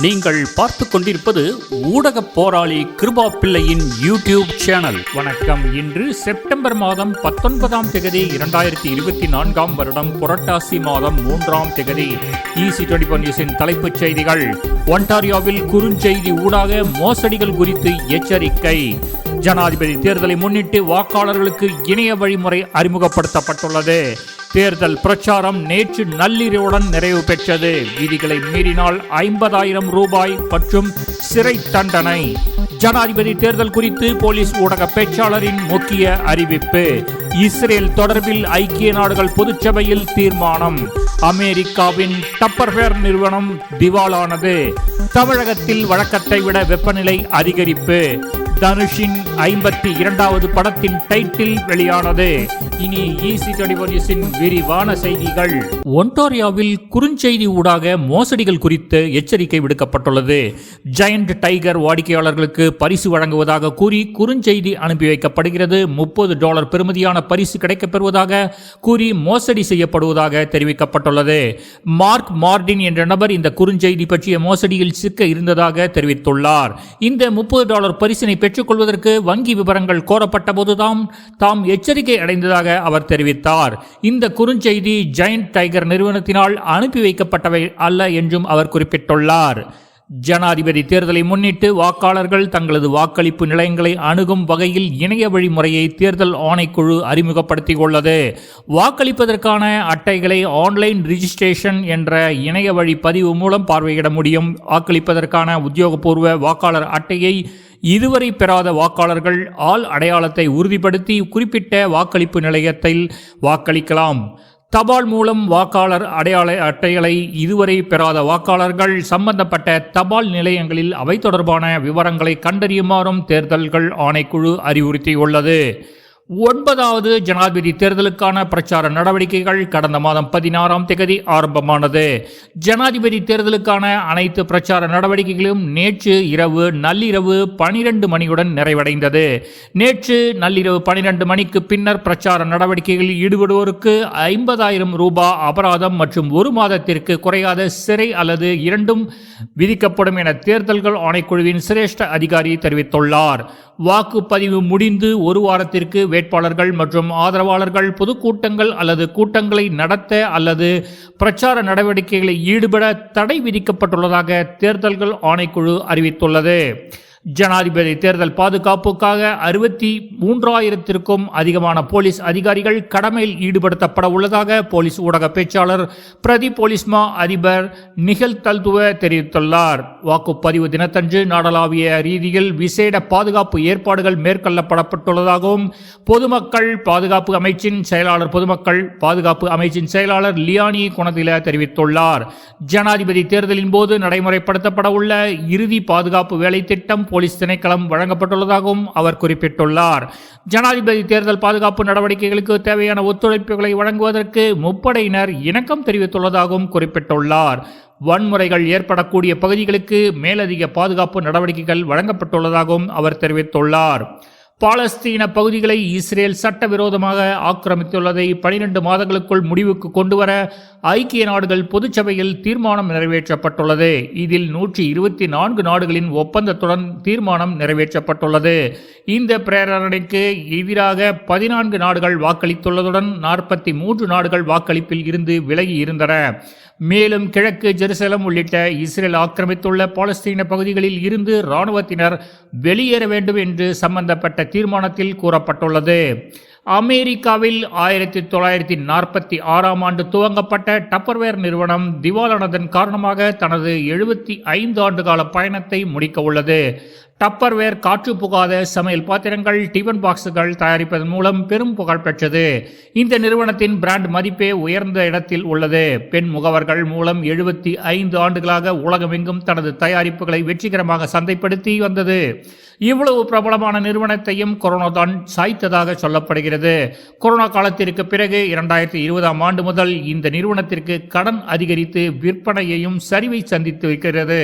நீங்கள் பார்த்து கொண்டிருப்பது ஊடக போராளி கிருபா பிள்ளையின் யூடியூப் சேனல். வணக்கம். இன்று செப்டம்பர் மாதம் பத்தொன்பதாம் தேதி இரண்டாயிரத்தி இருபத்தி நான்காம் வருடம் புரட்டாசி மாதம் மூன்றாம் தேதி. இசி டுவெண்டி நியூஸின் தலைப்புச் செய்திகள். ஒன்டாரியோவில் குறுஞ்செய்தி ஊடாக மோசடிகள் குறித்து எச்சரிக்கை. ஜனாதிபதி தேர்தலை முன்னிட்டு வாக்காளர்களுக்கு இணைய வழிமுறை அறிமுகப்படுத்தப்பட்டுள்ளது. தேர்தல் பிரச்சாரம் நேற்று நள்ளிரவுடன் நிறைவு பெற்றது. விதிகளை மீறினால் ஐம்பதாயிரம் ரூபாய் மற்றும் சிறை தண்டனை. ஜனாதிபதி தேர்தல் குறித்து போலீஸ் ஊடக பேச்சாளரின் முக்கிய அறிவிப்பு. இஸ்ரேல் தொடர்பில் ஐக்கிய நாடுகள் பொதுச்சபையில் தீர்மானம். அமெரிக்காவின் டப்பர்வேர் நிறுவனம் திவாலானது. தமிழகத்தில் வழக்கத்தை விட வெப்பநிலை அதிகரிப்பு. தனுஷின் ஐம்பத்தி இரண்டாவது படத்தின் டைட்டில் வெளியானது. இனி விரிவான செய்திகள். ஒன்டாரியாவில் குறுஞ்செய்தி ஊடாக மோசடிகள் குறித்து எச்சரிக்கை விடுக்கப்பட்டுள்ளது. ஜெயண்ட் டைகர் வாடிக்கையாளர்களுக்கு பரிசு வழங்குவதாக கூறி குறுஞ்செய்தி அனுப்பி வைக்கப்படுகிறது. முப்பது டாலர் பெறுமதியான பரிசு கிடைக்கப்பெறுவதாக கூறி மோசடி செய்யப்படுவதாக தெரிவிக்கப்பட்டுள்ளது. மார்க் மார்டின் என்ற நபர் இந்த குறுஞ்செய்தி பற்றிய மோசடியில் சிக்க இருந்ததாக தெரிவித்துள்ளார். இந்த முப்பது டாலர் பரிசினை பெற்றுக்கொள்வதற்கு வங்கி விவரங்கள் கோரப்பட்ட போதுதான் தாம் எச்சரிக்கை அடைந்ததாக அவர் தெரிவித்தார். இந்த குறுஞ்செய்தி ஜெயண்ட் டைகர் நிறுவனத்தினால் அனுப்பி வைக்கப்பட்டவை அல்ல என்றும் அவர் குறிப்பிட்டுள்ளார். ஜனாதிபதி தேர்தலை முன்னிட்டு வாக்காளர்கள் தங்களது வாக்களிப்பு நிலையங்களை அணுகும் வகையில் இணைய வழிமுறையை தேர்தல் ஆணைக்குழு அறிமுகப்படுத்தியுள்ளது. வாக்களிப்பதற்கான அட்டைகளை ஆன்லைன் ரிஜிஸ்ட்ரேஷன் என்ற இணைய வழி பதிவு மூலம் பார்வையிட முடியும். வாக்களிப்பதற்கான உத்தியோகபூர்வ வாக்காளர் அட்டையை இதுவரை பெறாத வாக்காளர்கள் ஆள் அடையாளத்தை உறுதிப்படுத்தி குறிப்பிட்ட வாக்களிப்பு நிலையத்தில் வாக்களிக்கலாம். தபால் மூலம் வாக்காளர் அடையாள அட்டைகளை இதுவரை பெறாத வாக்காளர்கள் சம்பந்தப்பட்ட தபால் நிலையங்களில் அவை தொடர்பான விவரங்களை கண்டறியுமாறும் தேர்தல்கள் ஆணைக்குழு அறிவுறுத்தியுள்ளது. ஒன்பதாவது ஜனாதிபதி தேர்தலுக்கான பிரச்சார நடவடிக்கைகள் கடந்த மாதம் பதினாறாம் தேதி ஆரம்பமானது. ஜனாதிபதி தேர்தலுக்கான அனைத்து பிரச்சார நடவடிக்கைகளும் நேற்று இரவு நள்ளிரவு பனிரெண்டு மணியுடன் நிறைவடைந்தது. நேற்று நள்ளிரவு பனிரெண்டு மணிக்கு பின்னர் பிரச்சார நடவடிக்கைகளில் ஈடுபடுவோருக்கு ஐம்பதாயிரம் ரூபாய் அபராதம் மற்றும் ஒரு மாதத்திற்கு குறையாத சிறை அல்லது இரண்டும் விதிக்கப்படும் என தேர்தல்கள் ஆணைக்குழுவின் சிரேஷ்ட அதிகாரி தெரிவித்துள்ளார். வாக்குப்பதிவு முடிந்து ஒரு வாரத்திற்கு வேட்பாளர்கள் மற்றும் ஆதரவாளர்கள் பொதுக்கூட்டங்கள் அல்லது கூட்டங்களை நடத்த அல்லது பிரச்சார நடவடிக்கைகளில் ஈடுபட தடை விதிக்கப்பட்டுள்ளதாக தேர்தல்கள் ஆணைக்குழு அறிவித்துள்ளது. ஜனாதிபதி தேர்தல் பாதுகாப்புக்காக அறுபத்தி மூன்றாயிரத்திற்கும் அதிகமான போலீஸ் அதிகாரிகள் கடமையில் ஈடுபடுத்தப்பட உள்ளதாக போலீஸ் ஊடக பேச்சாளர் பிரதி போலீஸ்மா அதிபர் நிகழ் தல்துவ தெரிவித்துள்ளார். வாக்குப்பதிவு தினத்தன்று நாடளாவிய ரீதியில் விசேட பாதுகாப்பு ஏற்பாடுகள் மேற்கொள்ளப்படப்பட்டுள்ளதாகவும் பொதுமக்கள் பாதுகாப்பு அமைச்சின் செயலாளர் பொதுமக்கள் பாதுகாப்பு அமைச்சின் செயலாளர் லியானி குணதில தெரிவித்துள்ளார். ஜனாதிபதி தேர்தலின் போது நடைமுறைப்படுத்தப்பட உள்ள இறுதி பாதுகாப்பு வேலை திட்டம் போலீஸ் திணைக்களம் வழங்கப்பட்டுள்ளதாகவும் அவர் குறிப்பிட்டுள்ளார். ஜனாதிபதி தேர்தல் பாதுகாப்பு நடவடிக்கைகளுக்கு தேவையான ஒத்துழைப்புகளை வழங்குவதற்கு முப்படையினர் இணக்கம் தெரிவித்துள்ளதாகவும் குறிப்பிட்டுள்ளார். வன்முறைகள் ஏற்படக்கூடிய பகுதிகளுக்கு மேலதிக பாதுகாப்பு நடவடிக்கைகள் வழங்கப்பட்டுள்ளதாகவும் அவர் தெரிவித்துள்ளார். பாலஸ்தீன பகுதிகளை இஸ்ரேல் சட்டவிரோதமாக ஆக்கிரமித்துள்ளதை பனிரெண்டு மாதங்களுக்குள் முடிவுக்கு கொண்டுவர ஐக்கிய நாடுகள் பொதுச்சபையில் தீர்மானம் நிறைவேற்றப்பட்டுள்ளது. இதில் நூற்றி இருபத்தி நான்கு நாடுகளின் ஒப்பந்தத்துடன் தீர்மானம் நிறைவேற்றப்பட்டுள்ளது. இந்த பிரேரணைக்கு எதிராக பதினான்கு நாடுகள் வாக்களித்துள்ளதுடன் நாற்பத்தி மூன்று நாடுகள் வாக்களிப்பில் இருந்து விலகி இருந்தன மேலும் கிழக்கு ஜெருசலம் உள்ளிட்ட இஸ்ரேல் ஆக்கிரமித்துள்ள பாலஸ்தீன பகுதிகளில் இருந்து இராணுவத்தினர் வெளியேற வேண்டும் என்று சம்பந்தப்பட்ட தீர்மானத்தில் கூறப்பட்டுள்ளது. அமெரிக்காவில் ஆயிரத்தி தொள்ளாயிரத்தி நாற்பத்தி ஆறாம் ஆண்டு துவங்கப்பட்ட டப்பர்வேர் நிறுவனம் திவாலானதன் காரணமாக தனது எழுபத்தி ஐந்து ஆண்டு கால பயணத்தை முடிக்க உள்ளது. டப்பர்வேர் காற்று புகாத சமையல் பாத்திரங்கள் டிஃபன் பாக்ஸுகள் தயாரிப்பதன் மூலம் பெரும் புகழ் பெற்றது. இந்த நிறுவனத்தின் பிராண்ட் மதிப்பே உயர்ந்த இடத்தில் உள்ளது. பெண் முகவர்கள் மூலம் எழுபத்தி ஐந்து ஆண்டுகளாக உலகமெங்கும் தனது தயாரிப்புகளை வெற்றிகரமாக சந்தைப்படுத்தி வந்தது. இவ்வளவு பிரபலமான நிறுவனத்தையும் கொரோனா தான் சாய்த்ததாக சொல்லப்படுகிறது. கொரோனா காலத்திற்கு பிறகு இரண்டாயிரத்தி இருபதாம் ஆண்டு முதல் இந்த நிறுவனத்திற்கு கடன் அதிகரித்து விற்பனையையும் சரிவை சந்தித்து வைக்கிறது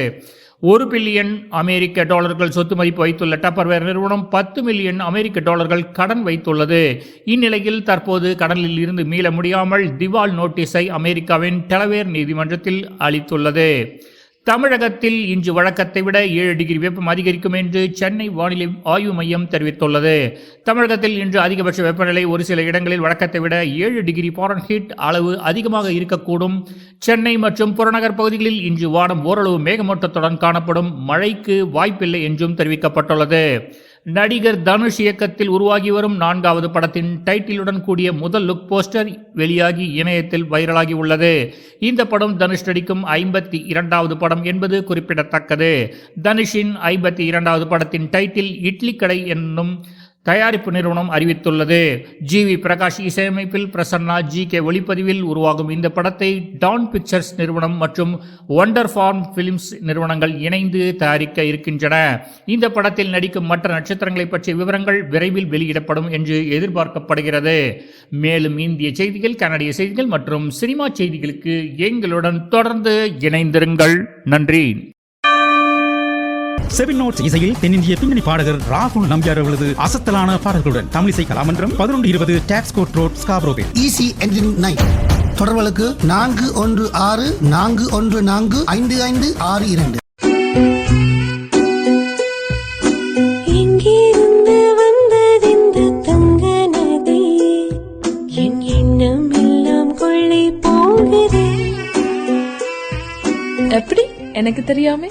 ஒரு பில்லியன் அமெரிக்க டாலர்கள் சொத்து மதிப்பு வைத்துள்ள டப்பர்வேர் நிறுவனம் பத்து மில்லியன் அமெரிக்க டாலர்கள் கடன் வைத்துள்ளது. இந்நிலையில் தற்போது கடனில் இருந்து மீள முடியாமல் திவால் நோட்டீஸை அமெரிக்காவின் டெலவேர் நீதிமன்றத்தில் அளித்துள்ளது. தமிழகத்தில் இன்று வழக்கத்தை விட ஏழு டிகிரி வெப்பம் அதிகரிக்கும் என்று சென்னை வானிலை ஆய்வு மையம் தெரிவித்துள்ளது. தமிழகத்தில் இன்று அதிகபட்ச வெப்பநிலை ஒரு சில இடங்களில் வழக்கத்தை விட ஏழு டிகிரி பாரன்ஹீட் அளவு அதிகமாக இருக்கக்கூடும். சென்னை மற்றும் புறநகர் பகுதிகளில் இன்று வானம் ஓரளவு மேகமூட்டத்துடன் காணப்படும். மழைக்கு வாய்ப்பில்லை என்றும் தெரிவிக்கப்பட்டுள்ளது. நடிகர் தனுஷ் இயக்கத்தில் உருவாகி வரும் நான்காவது படத்தின் டைட்டிலுடன் கூடிய முதல் லுக் போஸ்டர் வெளியாகி இணையத்தில் வைரலாகி உள்ளது. இந்த படம் தனுஷ் நடிக்கும் ஐம்பத்தி இரண்டாவது படம் என்பது குறிப்பிடத்தக்கது. தனுஷின் ஐம்பத்தி இரண்டாவது படத்தின் டைட்டில் இட்லி கடை என்னும் தயாரிப்பு நிறுவனம் அறிவித்துள்ளது. ஜி. வி. பிரகாஷ் இசையமைப்பில் பிரசன்னா ஜி. கே. ஒளிப்பதிவில் உருவாகும் இந்த படத்தை டான் பிக்சர்ஸ் நிறுவனம் மற்றும் ஒண்டர் ஃபார்ம் பிலிம்ஸ் நிறுவனங்கள் இணைந்து தயாரிக்க இருக்கின்றன. இந்த படத்தில் நடிக்கும் மற்ற நட்சத்திரங்களை பற்றிய விவரங்கள் விரைவில் வெளியிடப்படும் என்று எதிர்பார்க்கப்படுகிறது. மேலும் இந்திய செய்திகள் கனடிய செய்திகள் மற்றும் சினிமா செய்திகளுக்கு எங்களுடன் தொடர்ந்து இணைந்திருங்கள். நன்றி. செவன் நோட்ஸ் இசையில் தென்னிந்திய பின்னணி பாடகர் ராகுல் நம்பியார் அவர்களது அசத்தலான பாடல்களுடன் தமிழிசை கலாமன்றம் பதினொன்று இருபது டாக்ஸ் கோட் ரோட் ஸ்காப்ரோவில் ஈசி என்ஜின் நைன் தொடர்புகளுக்கு நான்கு ஒன்று ஆறு நான்கு ஒன்று நான்கு ஐந்து ஐந்து ஆறு இரண்டு. எங்கிருந்து வந்ததெந்த தங்க நதி என் எண்ணம் எல்லாம் கொள்ளை போகுதே. எப்படி? எனக்கு தெரியாம.